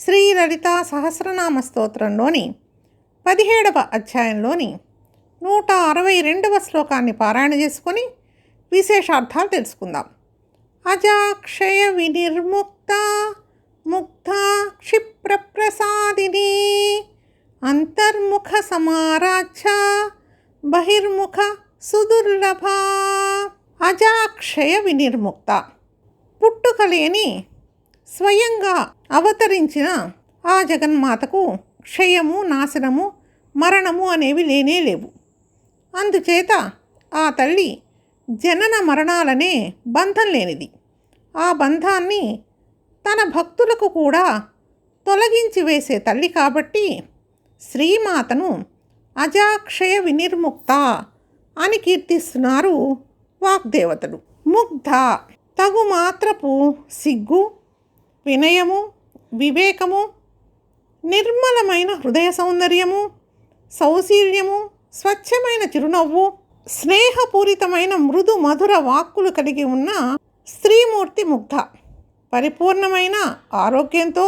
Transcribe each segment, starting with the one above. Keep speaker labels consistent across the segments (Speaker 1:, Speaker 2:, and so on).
Speaker 1: శ్రీ లలితా సహస్రనామ స్తోత్రంలోని పదిహేడవ అధ్యాయంలోని నూట అరవై రెండవ శ్లోకాన్ని పారాయణ చేసుకొని విశేషార్థాలు తెలుసుకుందాం. అజాక్షయ వినిర్ముక్త ముగ్ధ క్షిప్రప్రసాదిని అంతర్ముఖ సమారాధ్య బహిర్ముఖ సుదుర్లభ అజాక్షయ వినిర్ముక్త. పుట్టుకలేని స్వయంగా అవతరించిన ఆ జగన్మాతకు క్షయము నాశనము మరణము అనేవి లేనే లేవు. అందుచేత ఆ తల్లి జనన మరణాలనే బంధం లేనిది. ఆ బంధాన్ని తన భక్తులకు కూడా తొలగించి వేసే తల్లి కాబట్టి శ్రీమాతను అజాక్షయ వినిర్ముక్త అని కీర్తిస్తున్నారు వాగ్దేవతలు. ముగ్ధ తగు మాత్రపు సిగ్గు వినయము వివేకము నిర్మలమైన హృదయ సౌందర్యము సౌశీల్యము స్వచ్ఛమైన చిరునవ్వు స్నేహపూరితమైన మృదు మధుర వాక్కులు కలిగి ఉన్న స్త్రీమూర్తి ముగ్ధ. పరిపూర్ణమైన ఆరోగ్యంతో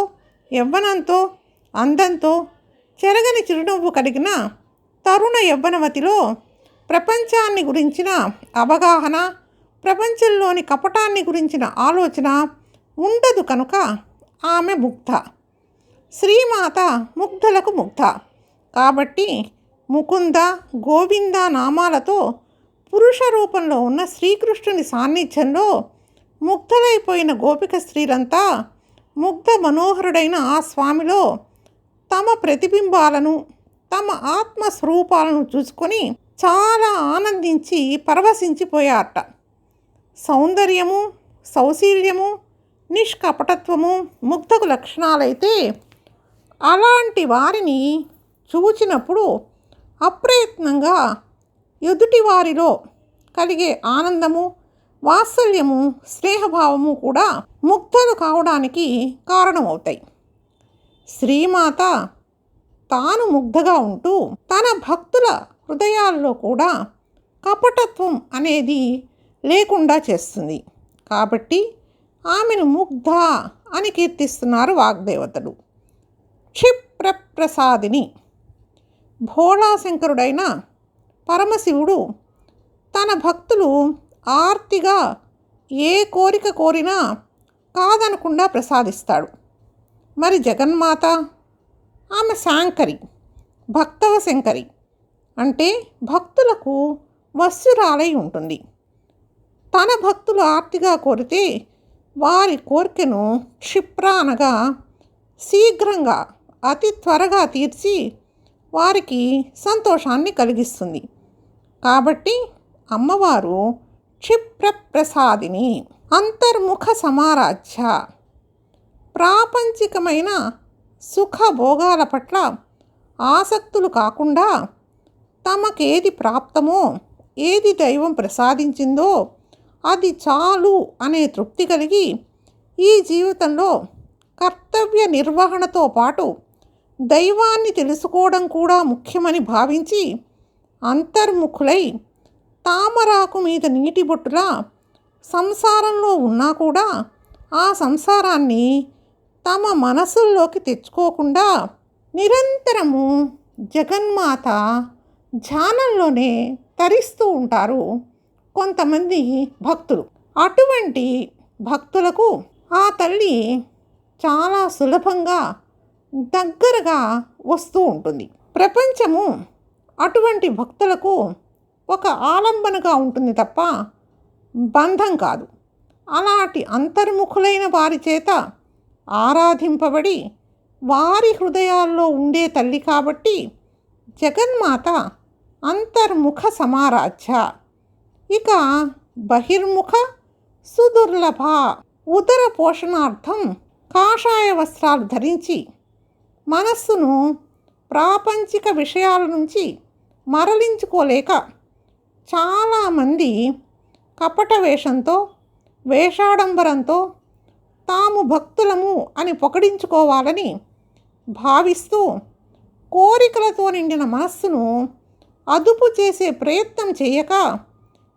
Speaker 1: యవ్వనంతో అందంతో చెరగని చిరునవ్వు కలిగిన తరుణ యవ్వనవతిలో ప్రపంచాన్ని గురించిన అవగాహన ప్రపంచంలోని కపటాన్ని గురించిన ఆలోచన ఉండదు కనుక ఆమె ముగ్ధ. శ్రీమాత ముగ్ధలకు ముగ్ధ. కాబట్టి ముకుంద గోవింద నామాలతో పురుష రూపంలో ఉన్న శ్రీకృష్ణుని సాన్నిధ్యంలో ముగ్ధలైపోయిన గోపిక స్త్రీలంతా ముగ్ధ మనోహరుడైన ఆ స్వామిలో తమ ప్రతిబింబాలను తమ ఆత్మ స్వరూపాలను చూసుకొని చాలా ఆనందించి పరవశించిపోయారట. సౌందర్యము సౌశీల్యము నిష్కపటత్వము ముగ్ధకు లక్షణాలైతే అలాంటి వారిని చూచినప్పుడు అప్రయత్నంగా ఎదుటి వారిలో కలిగే ఆనందము వాత్సల్యము స్నేహభావము కూడా ముగ్ధలు కావడానికి కారణమవుతాయి. శ్రీమాత తాను ముగ్ధగా ఉంటూ తన భక్తుల హృదయాల్లో కూడా కపటత్వం అనేది లేకుండా చేస్తుంది. కాబట్టి ఆమెను ముగ్ధ అని కీర్తిస్తున్నారు వాగ్దేవతలు. క్షిప్రప్రసాదిని. భోళాశంకరుడైన పరమశివుడు తన భక్తులు ఆర్తిగా ఏ కోరిక కోరినా కాదనకుండా ప్రసాదిస్తాడు. మరి జగన్మాత? ఆమె శాంకరి భక్తవ శంకరి అంటే భక్తులకు వస్సురాలై ఉంటుంది. తన భక్తులు ఆర్తిగా కోరితే వారి కోరికను క్షిప్ర అనగా శీఘ్రంగా అతి త్వరగా తీర్చి వారికి సంతోషాన్ని కలిగిస్తుంది. కాబట్టి అమ్మవారు క్షిప్రప్రసాదిని. అంతర్ముఖ సమారాధ్య. ప్రాపంచికమైన సుఖభోగాల పట్ల ఆసక్తులు కాకుండా తమకేది ప్రాప్తమో ఏది దైవం ప్రసాదించిందో అది చాలు అనే తృప్తి కలిగి ఈ జీవితంలో కర్తవ్య నిర్వహణతో పాటు దైవాన్ని తెలుసుకోవడం కూడా ముఖ్యమని భావించి అంతర్ముఖులై తామరాకు మీద నీటి బొట్టులా సంసారంలో ఉన్నా కూడా ఆ సంసారాన్ని తమ మనసుల్లోకి తెచ్చుకోకుండా నిరంతరము జగన్మాత ధ్యానంలోనే తరిస్తూ ఉంటారు. కొంతమంది భక్తులు. అటువంటి భక్తులకు ఆ తల్లి చాలా సులభంగా దగ్గరగా వస్తూ ఉంటుంది. ప్రపంచము అటువంటి భక్తులకు ఒక ఆలంబనగా ఉంటుంది తప్ప బంధం కాదు. అలాంటి అంతర్ముఖులైన వారి చేత ఆరాధింపబడి వారి హృదయాల్లో ఉండే తల్లి కాబట్టి జగన్మాత అంతర్ముఖ సమారాధ్య ఇక బహిర్ముఖ సుదుర్లభ ఉదర పోషణార్థం కాషాయ వస్త్రాలు ధరించి మనస్సును ప్రాపంచిక విషయాల నుంచి మరలించుకోలేక చాలామంది కపట వేషంతో వేషాడంబరంతో తాము భక్తులము అని పొగడించుకోవాలని భావిస్తూ కోరికలతో నిండిన మనస్సును అదుపు చేసే ప్రయత్నం చేయక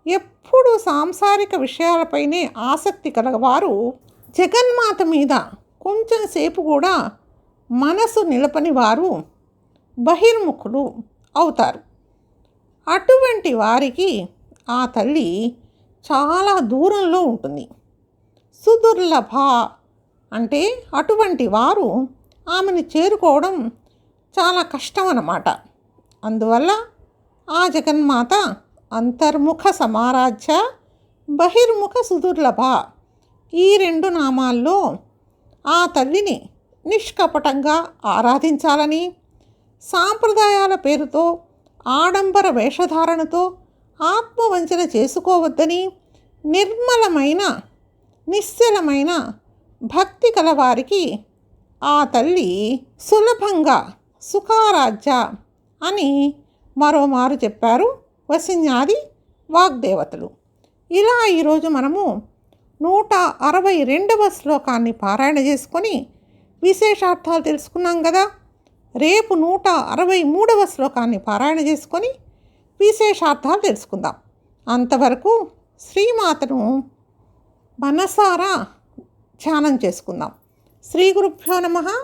Speaker 1: ఎప్పుడూ సాంసారిక విషయాలపైనే ఆసక్తి కలవారు జగన్మాత మీద కొంచెం సేపు కూడా మనసు నిలపని వారు బహిర్ముఖులు అవుతారు. అటువంటి వారికి ఆ తల్లి చాలా దూరంలో ఉంటుంది. సుదుర్లభ అంటే అటువంటి వారు ఆమెను చేరుకోవడం చాలా కష్టం అన్నమాట అందువల్ల ఆ జగన్మాత అంతర్ముఖ సమారాధ్య బహిర్ముఖ సుదుర్లభ. ఈ రెండు నామాల్లో ఆ తల్లిని నిష్కపటంగా ఆరాధించాలని సాంప్రదాయాల పేరుతో ఆడంబర వేషధారణతో ఆత్మవంచన చేసుకోవద్దని నిర్మలమైన నిశ్చలమైన భక్తి కలవారికి ఆ తల్లి సులభంగా సుఖారాధ్య అని మరోమారు చెప్పారు. వసిన్యాది వాగ్దేవతలు. ఇలా ఈరోజు మనము నూట అరవై రెండవ శ్లోకాన్ని పారాయణ చేసుకొని విశేషార్థాలు తెలుసుకున్నాం కదా. రేపు నూట అరవై మూడవ శ్లోకాన్ని పారాయణ చేసుకొని విశేషార్థాలు తెలుసుకుందాం. అంతవరకు శ్రీమాతను మనసారా ధ్యానం చేసుకుందాం. శ్రీ గురుభ్యో నమ.